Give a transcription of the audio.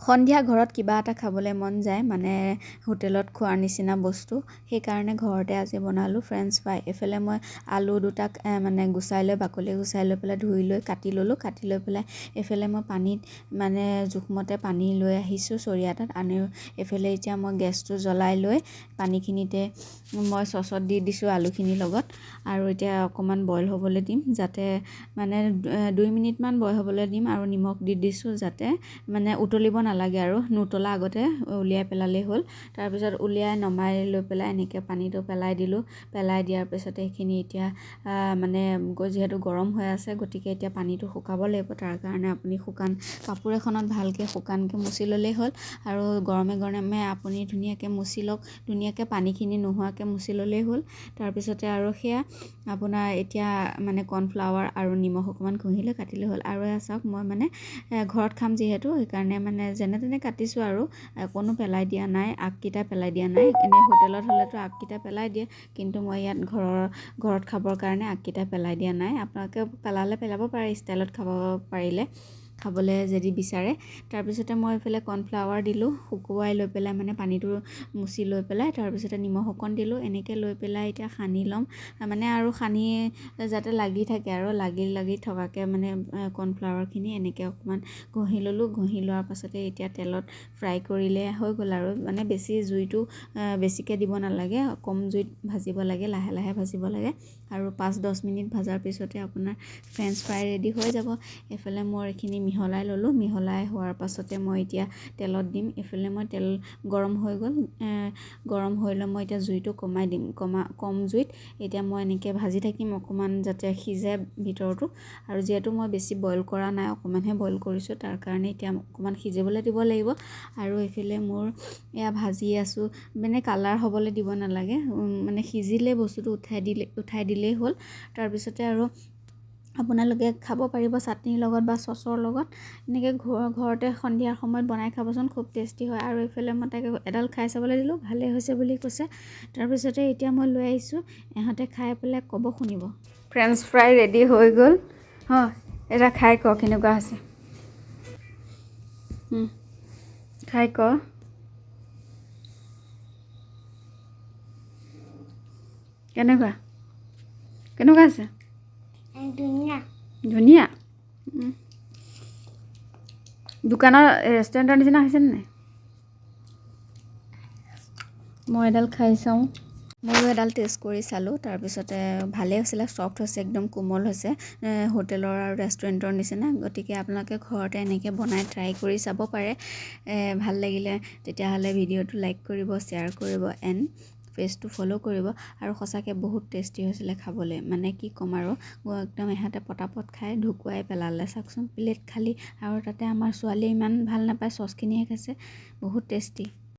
সন্ধিয়া ঘৰত কিবা এটা খাবলৈ মন যায় মানে হোটেলত খোৱাৰ নিচিনা বস্তু। সেইকাৰণে ঘৰতে আজি বনালোঁ ফ্ৰেঞ্চ ফ্ৰাই এইফালে মই আলু দুটাক মানে গুচাই লৈ বাকলি গুচাই লৈ পেলাই ধুই লৈ কাটি ল'লোঁ। কাটি লৈ পেলাই এইফালে মই পানীত মানে জোখমতে পানী লৈ আহিছোঁ চৰিয়া এটাত আনি এইফালে এতিয়া মই গেছটো জ্বলাই লৈ পানীখিনিতে মই চচত দি দিছোঁ আলুখিনিৰ লগত। আৰু এতিয়া অকণমান বইল হ'বলৈ দিম যাতে মানে দুই মিনিটমান বইল হ'বলৈ দিম আৰু নিমখ দি দিছোঁ যাতে মানে উতলিব নালাগে আৰু। নুতলা আগতে উলিয়াই পেলালেই হ'ল। তাৰপিছত উলিয়াই নমাই লৈ পেলাই এনেকৈ পানীটো পেলাই দিলোঁ। পেলাই দিয়াৰ পিছতে সেইখিনি এতিয়া মানে যিহেতু গৰম হৈ আছে গতিকে এতিয়া পানীটো শুকাব লাগিব। তাৰ কাৰণে আপুনি শুকান কাপোৰ এখনত ভালকৈ শুকানকৈ মুচি ল'লেই হ'ল। আৰু গৰমে গৰমে আপুনি ধুনীয়াকৈ মুচি লওক। ধুনীয়াকৈ পানীখিনি নোহোৱাকৈ মুচি ল'লেই হ'ল। তাৰপিছতে আৰু সেয়া আপোনাৰ এতিয়া মানে কৰ্ণফ্লাৱাৰ আৰু নিমখ অকণমান ঘঁহি লৈ কাটিলে হ'ল। আৰু এয়া চাওক মই মানে ঘৰত খাম যিহেতু। সেইকাৰণে মানে যেনে তেনে কাটিছোঁ আৰু কোনো পেলাই দিয়া নাই আগকেইটা পেলাই দিয়া নাই। এনেই হোটেলত হ'লেতো আগকেইটা পেলাই দিয়ে কিন্তু মই ইয়াত ঘৰৰ ঘৰত খাবৰ কাৰণে আগকেইটা পেলাই দিয়া নাই। আপোনালোকে পেলালে পেলাব পাৰে ষ্টাইলত খাব পাৰিলে। খাবলৈ যদি বিচাৰে। তাৰপিছতে মই এইফালে কৰ্ণফ্লাৱাৰ দিলোঁ শুকুৱাই লৈ পেলাই মানে পানীটো মুচি লৈ পেলাই তাৰপিছতে নিমখ অকণ দিলোঁ এনেকৈ লৈ পেলাই এতিয়া সানি ল'ম। মানে আৰু সানি যাতে লাগি থাকে আৰু লাগি লাগি থকাকৈ মানে কৰ্ণফ্লাৱাৰখিনি এনেকৈ অকণমান ঘঁহি ল'লোঁ। ঘঁহি লোৱাৰ পাছতে এতিয়া তেলত ফ্ৰাই কৰিলে হৈ গ'ল আৰু। মানে বেছি জুইটো বেছিকৈ দিব নালাগে কম জুইত ভাজিব লাগে লাহে লাহে ভাজিব লাগে। আৰু পাঁচ দহ মিনিট ভজাৰ পিছতে আপোনাৰ ফ্ৰেঞ্চ ফ্ৰাই ৰেডি হৈ যাব। এইফালে মই এইখিনি মিহলাই ল'লোঁ। মিহলাই হোৱাৰ পাছতে মই এতিয়া তেলত দিম। এইফালে মই তেল গৰম হৈ গ'ল। গৰম হৈ লৈ মই এতিয়া জুইটো কমাই দিম। কমা কম জুইত এতিয়া মই এনেকৈ ভাজি থাকিম অকণমান যাতে সিজে ভিতৰতো। আৰু যিহেতু মই বেছি বইল কৰা নাই অকণমানহে বইল কৰিছোঁ। তাৰ কাৰণে এতিয়া অকণমান সিজিবলৈ দিব লাগিব। আৰু এইফালে মোৰ এয়া ভাজি আছোঁ। মানে কালাৰ হ'বলৈ দিব নালাগে। মানে সিজিলে বস্তুটো উঠাই দিলে উঠাই দিলেই হ'ল। তাৰপিছতে আৰু আপোনালোকে খাব পাৰিব চাটনিৰ লগত বা চচৰ লগত। এনেকৈ ঘৰ ঘৰতে সন্ধিয়াৰ সময়ত বনাই খাবচোন খুব টেষ্টি হয়। আৰু এইফালে মই তাকে এডাল খাই চাবলৈ দিলোঁ ভালেই হৈছে বুলি কৈছে। তাৰপিছতে এতিয়া মই লৈ আহিছোঁ ইহঁতে খাই পেলাই ক'ব শুনিব। ফ্ৰেঞ্চ ফ্ৰাই ৰেডি হৈ গ'ল। হয় এটা খাই ক কেনেকুৱা হৈছে। খাই ক। কেনেকুৱা? কেনেকুৱা আছে ধুনীয়া দোকানৰ ৰেষ্টুৰেণ্টৰ নিচিনা হৈছেনে নাই? মই এডাল খাই চাওঁ। ময়ো এডাল টেষ্ট কৰি চালোঁ। তাৰপিছতে ভালেই হৈছিলে ছফ্ট হৈছে একদম কোমল হৈছে হোটেলৰ আৰু ৰেষ্টুৰেণ্টৰ নিচিনা। গতিকে আপোনালোকে ঘৰতে এনেকৈ বনাই ট্ৰাই কৰি চাব পাৰে। ভাল লাগিলে তেতিয়াহ'লে ভিডিঅ'টো লাইক কৰিব শ্বেয়াৰ কৰিব এণ্ড পেজটো ফ'ল' কৰিব আৰু সঁচাকৈ বহুত টেষ্টি হৈছিলে খাবলৈ। মানে কি ক'ম আৰু একদম ইহঁতে পটাপট খাই ঢুকুৱাই পেলালে। চাওকচোন প্লেট খালী আৰু তাতে আমাৰ ছোৱালীয়ে ইমান ভাল নাপায় চচখিনিহে খাইছে। বহুত টেষ্টি